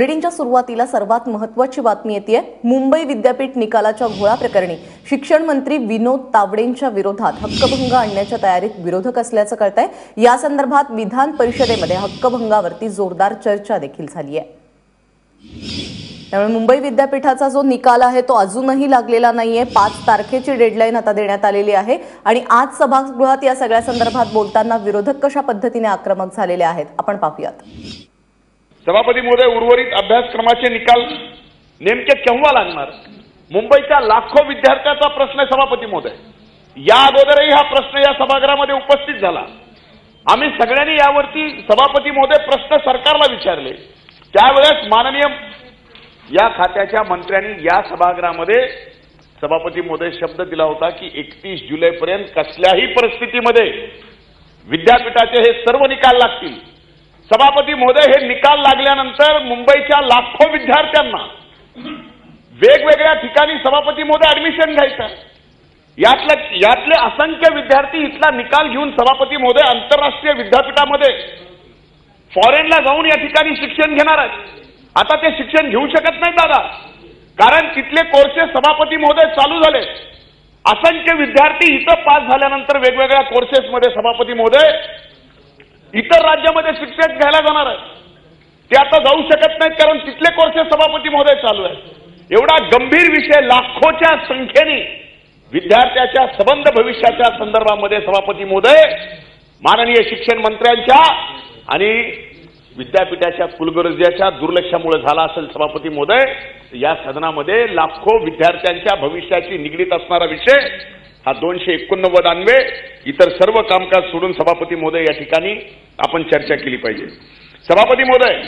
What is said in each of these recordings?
बुलेटिनच्या सुरुवातीला सर्वात महत्वाची बातमी येते मुंबई विद्यापीठ निकालाच्या घोळा प्रकरणी शिक्षण मंत्री विनोद तावडेंच्या विरोधात हक्कभंग आणण्याच्या तयारीत विरोधक असल्याचं कळतंय. या संदर्भात विधान परिषदेमध्ये हक्कभंगावरती जोरदार चर्चा देखील झाली आहे. त्यामुळे मुंबई विद्यापीठाचा जो निकाल आहे तो अजूनही लागलेला नाहीये. पाच तारखेची डेडलाईन आता देण्यात आलेली आहे. आणि आज सभागृहात या सगळ्या संदर्भात बोलताना विरोधक कशा पद्धतीने आक्रमक झालेले आहेत? आपण पाहूयात. सभापती महोदय उर्वरित अभ्यासक्रमाचे निकाल नेमके केव्हा लागणार? मुंबईच्या लाखो विद्यार्थ्याचा प्रश्न आहे सभापती महोदय. या अगोदरही हा प्रश्न या सभागृहामध्ये उपस्थित झाला. आम्ही सगळ्यांनी यावरती सभापती महोदय प्रश्न सरकारला विचारले. त्यावेळेस माननीय या खात्याच्या मंत्र्यांनी या सभागृहामध्ये सभापती महोदय शब्द दिला होता की एकतीस जुलैपर्यंत कसल्याही परिस्थितीमध्ये विद्यापीठाचे हे सर्व निकाल लागतील. सभापती महोदय हे निकाल लागल्यानंतर मुंबईच्या लाखो विद्यार्थ्यांना वेगवेगळ्या ठिकाणी सभापती महोदय ऍडमिशन घ्यायचं. यातलं यातले असंख्य विद्यार्थी इथला निकाल घेऊन सभापती महोदय आंतरराष्ट्रीय विद्यापीठामध्ये फॉरेनला जाऊन या ठिकाणी शिक्षण घेणार आहेत. आता ते शिक्षण घेऊ शकत नाही दादा. कारण तिथले कोर्सेस सभापती महोदय चालू झाले. असंख्य विद्यार्थी इथं पास झाल्यानंतर वेगवेगळ्या कोर्सेसमध्ये सभापती महोदय इतर राज्यामध्ये शिक्षक घ्यायला जाणार आहे. ते आता जाऊ शकत नाहीत कारण तिथले कोर्सेस सभापती महोदय चालू आहेत. एवढा गंभीर विषय लाखोच्या संख्येने विद्यार्थ्याच्या संबंध भविष्याच्या संदर्भामध्ये सभापती महोदय माननीय शिक्षण मंत्र्यांच्या आणि विद्यापीठाच्या कुलगुरुजाच्या दुर्लक्षामुळे झाला असेल सभापती महोदय या सदनामध्ये लाखो विद्यार्थ्यांच्या भविष्याची निगडीत असणारा विषय हा दोनशे एकोणनव्वद अन्वे इतर सर्व कामकाज सोडून सभापती महोदय या ठिकाणी आपण चर्चा केली पाहिजे. सभापती महोदय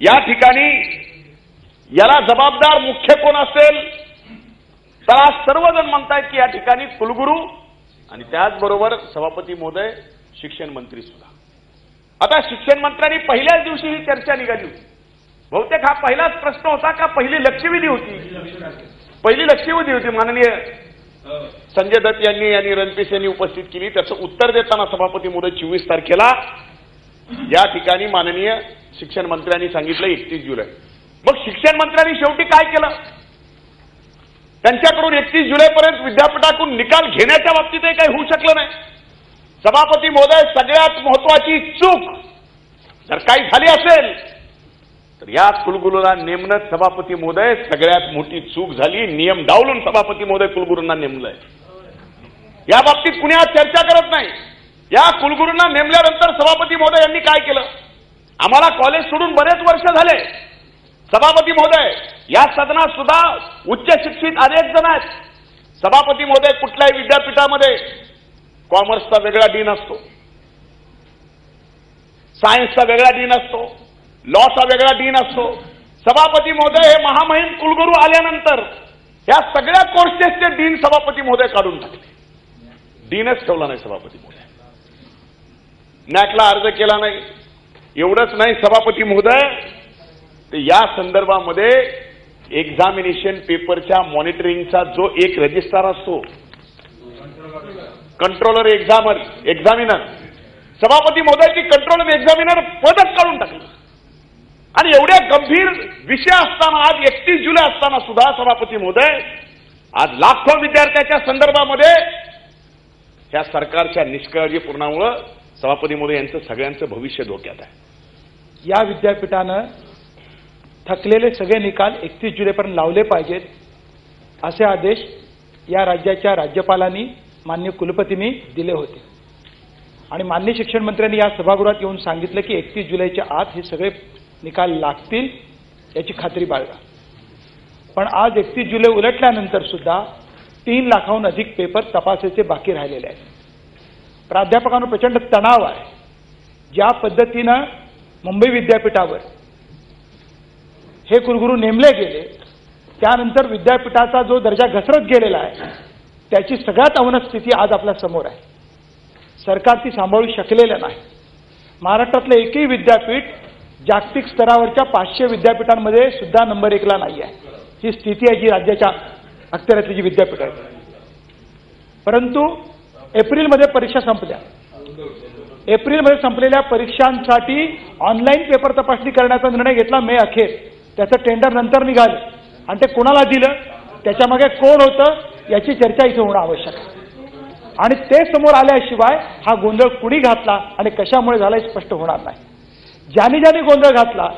या ठिकाणी याला जबाबदार मुख्य कोण असेल? तर आज सर्वजण म्हणतायत की या ठिकाणी कुलगुरू आणि त्याचबरोबर सभापती महोदय शिक्षण मंत्री सुद्धा. आता शिक्षण मंत्र्यांनी पहिल्याच दिवशी ही चर्चा निघाली होती. बहुतेक हा पहिलाच प्रश्न होता का पहिली लक्षवेधी होती? पहिली लक्षवेधी. होती माननीय संजय दत्त यांनी आणि रणपीस यांनी उपस्थित केली. त्याचं उत्तर देताना सभापती मुदत चोवीस तारखेला या ठिकाणी माननीय शिक्षण मंत्र्यांनी सांगितलं एकतीस जुलै. मग शिक्षण मंत्र्यांनी शेवटी काय केलं? त्यांच्याकडून एकतीस जुलैपर्यंत विद्यापीठाकडून निकाल घेण्याच्या बाबतीतही काही होऊ शकलं नाही. सभापती महोदय सगळ्यात महत्वाची चूक जर काही झाली असेल तर या कुलगुरूला नेमणं सभापती महोदय सगळ्यात मोठी चूक झाली. नियम डावलून सभापती महोदय कुलगुरूंना नेमलंय. या बाबतीत कुणी आज चर्चा करत नाही. या कुलगुरूंना नेमल्यानंतर सभापती महोदय यांनी काय केलं? आम्हाला कॉलेज सोडून बरेच वर्ष झाले. सभापती महोदय या सदनात सुद्धा उच्च शिक्षित अनेक जण आहेत. सभापती महोदय कुठल्याही विद्यापीठामध्ये कॉमर्सचा वेगळा डीन असतो. सायन्सचा वेगळा डीन असतो. लॉचा वेगळा डीन असतो. सभापती महोदय हे महामहिम कुलगुरू आल्यानंतर या सगळ्या कोर्सेसचे डीन सभापती महोदय काढून टाकले. डीनच ठेवला नाही सभापती महोदय. नॅटला अर्ज केला नाही. एवढंच नाही सभापती महोदय या संदर्भामध्ये एक्झामिनेशन पेपरच्या मॉनिटरिंगचा जो एक रजिस्ट्रार असतो कंट्रोलर एक्झामर एक्झामिनर सभापती महोदयाची कंट्रोलर एक्झामिनर पदच काढून टाकलं. आणि एवढ्या गंभीर विषय असताना आज एकतीस जुलै असताना सुद्धा सभापती महोदय आज लाखो विद्यार्थ्याच्या संदर्भामध्ये ह्या सरकारच्या निष्काळजीपूर्णामुळं सभापती महोदय यांचं सगळ्यांचं भविष्य धोक्यात आहे. या विद्यापीठानं थकलेले सगळे निकाल एकतीस जुलैपर्यंत लावले पाहिजेत असे आदेश या राज्याच्या राज्यपालांनी मान्य कुलपतींनी दिले होते. आणि मान्य शिक्षण मंत्र्यांनी या सभागृहात येऊन सांगितलं की एकतीस जुलैच्या आत हे सगळे निकाल लागतील याची खात्री बाळगा. पण आज एकतीस जुलै उलटल्यानंतर सुद्धा तीन लाखाहून अधिक पेपर तपासायचे बाकी राहिलेले आहेत. प्राध्यापकांवर प्रचंड तणाव आहे. ज्या पद्धतीनं मुंबई विद्यापीठावर हे कुलगुरू नेमले गेले त्यानंतर विद्यापीठाचा जो दर्जा घसरत गेलेला आहे त्याची सगळ्यात अवनत स्थिती आज आपल्यासमोर आहे. सरकार ती सांभाळू शकलेलं नाही. महाराष्ट्रातलं एकही विद्यापीठ जागतिक स्तरावरच्या पाचशे विद्यापीठांमध्ये सुद्धा नंबर एकला नाही आहे. ही स्थिती आहे जी राज्याच्या अखत्यारातली जी विद्यापीठ आहेत. परंतु एप्रिलमध्ये परीक्षा संपल्या. एप्रिलमध्ये संपलेल्या परीक्षांसाठी ऑनलाईन पेपर तपासणी करण्याचा निर्णय घेतला मे अखेर. त्याचं टेंडर नंतर निघालं. आणि ते कोणाला दिलं? त्याच्यामागे कोण होतं? याची चर्चा इथे होणं आवश्यक आहे. आणि ते समोर आल्याशिवाय हा गोंधळ कुणी घातला आणि कशामुळे झाला हे स्पष्ट होणार नाही. ज्याने ज्याने गोंधळ घातला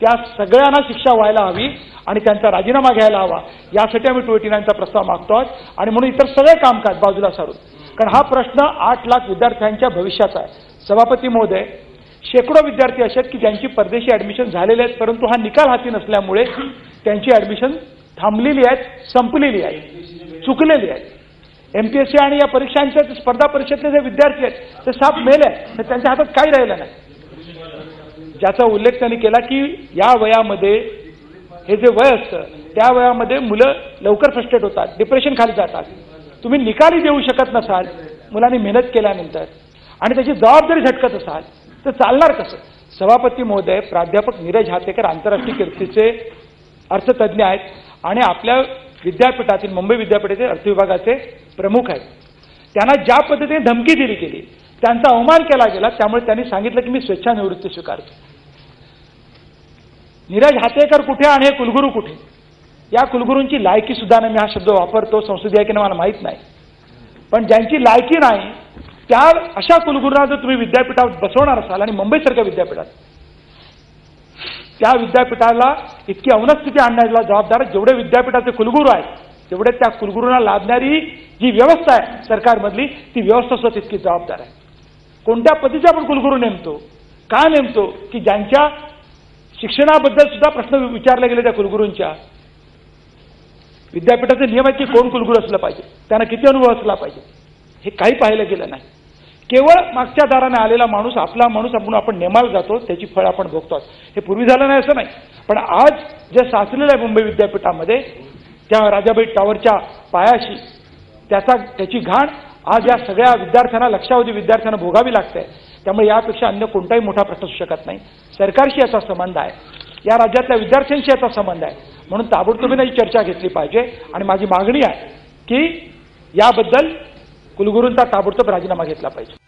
त्या सगळ्यांना शिक्षा व्हायला हवी आणि त्यांचा राजीनामा घ्यायला हवा. यासाठी आम्ही टू एटी नाईनचा प्रस्ताव मागतो आहोत आणि म्हणून इतर सगळे कामकाज बाजूला सारून. कारण हा प्रश्न आठ लाख विद्यार्थ्यांच्या भविष्याचा आहे. सभापती महोदय शेकडो विद्यार्थी असे आहेत की ज्यांची परदेशी ऍडमिशन झालेले आहेत परंतु हा निकाल हाती नसल्यामुळे त्यांची ऍडमिशन थांबलेली आहेत संपलेली आहे चुकलेली आहेत. एमपीएससी आणि या परीक्षांच्या स्पर्धा परीक्षेतले जे विद्यार्थी आहेत ते साफ मेले आहेत. तर त्यांच्या हातात काही राहिलं नाही. ज्याचा उल्लेख त्यांनी केला की या वयामध्ये हे जे वय असतं त्या वयामध्ये मुलं लवकर फ्रस्ट्रेट होतात डिप्रेशन खाली जातात. तुम्ही निकाली देऊ शकत नसाल मुलांनी मेहनत केल्यानंतर आणि त्याची जबाबदारी झटकत असाल तर चालणार कसं? सभापती महोदय प्राध्यापक नीरज हातेकर आंतरराष्ट्रीय कीर्तीचे अर्थतज्ञ आहेत आणि आपल्या विद्यापीठातील मुंबई विद्यापीठाचे अर्थविभागाचे प्रमुख आहेत. त्यांना ज्या पद्धतीने धमकी दिली गेली त्यांचा अवमान केला गेला त्यामुळे त्यांनी सांगितलं की मी स्वेच्छानिवृत्ती स्वीकारतो. नीरज हातेकर कुठे आणि हे कुलगुरू कुठे? या कुलगुरूंची लायकी सुद्धा नाही. मी हा शब्द वापरतो संसदीय की नाही मला माहीत नाही. पण ज्यांची लायकी नाही त्या अशा कुलगुरूंना जर तुम्ही विद्यापीठात बसवणार असाल आणि मुंबईसारख्या विद्यापीठात त्या विद्यापीठाला इतकी अवनस्थिती आणण्याला जबाबदार जेवढे विद्यापीठाचे कुलगुरू आहेत तेवढे त्या कुलगुरूंना लाभणारी जी व्यवस्था आहे सरकारमधली ती व्यवस्था सुद्धा तितकी जबाबदार आहे. कोणत्या पद्धतीचे आपण कुलगुरू नेमतो? का नेमतो? की ज्यांच्या शिक्षणाबद्दल सुद्धा प्रश्न विचारले गेले त्या कुलगुरूंच्या. विद्यापीठाचे नियम आहेत की कोण कुलगुरू असलं पाहिजे? त्यांना किती अनुभव असला पाहिजे? हे काही पाहिलं गेलं नाही. केवळ मागच्या दाराने आलेला माणूस आपला माणूस आपण आपण नेमाला जातो त्याची फळ आपण भोगतो. हे पूर्वी झालं नाही असं नाही. पण आज जे साचलेलं आहे मुंबई विद्यापीठामध्ये त्या राजाबाई टॉवरच्या पायाशी त्याचा त्याची घाण आज या सगळ्या विद्यार्थ्यांना लक्षावधी विद्यार्थ्यांना भोगावी लागते. त्यामुळे यापेक्षा अन्य कोणताही मोठा प्रश्न असू शकत नाही. सरकारशी याचा संबंध आहे. या राज्यातल्या विद्यार्थ्यांशी याचा संबंध आहे. म्हणून ताबडतोबीनं ही चर्चा घेतली पाहिजे. आणि माझी मागणी आहे की याबद्दल कुलगुरूंचा ताबडतोब राजीनामा घेतला पाहिजे.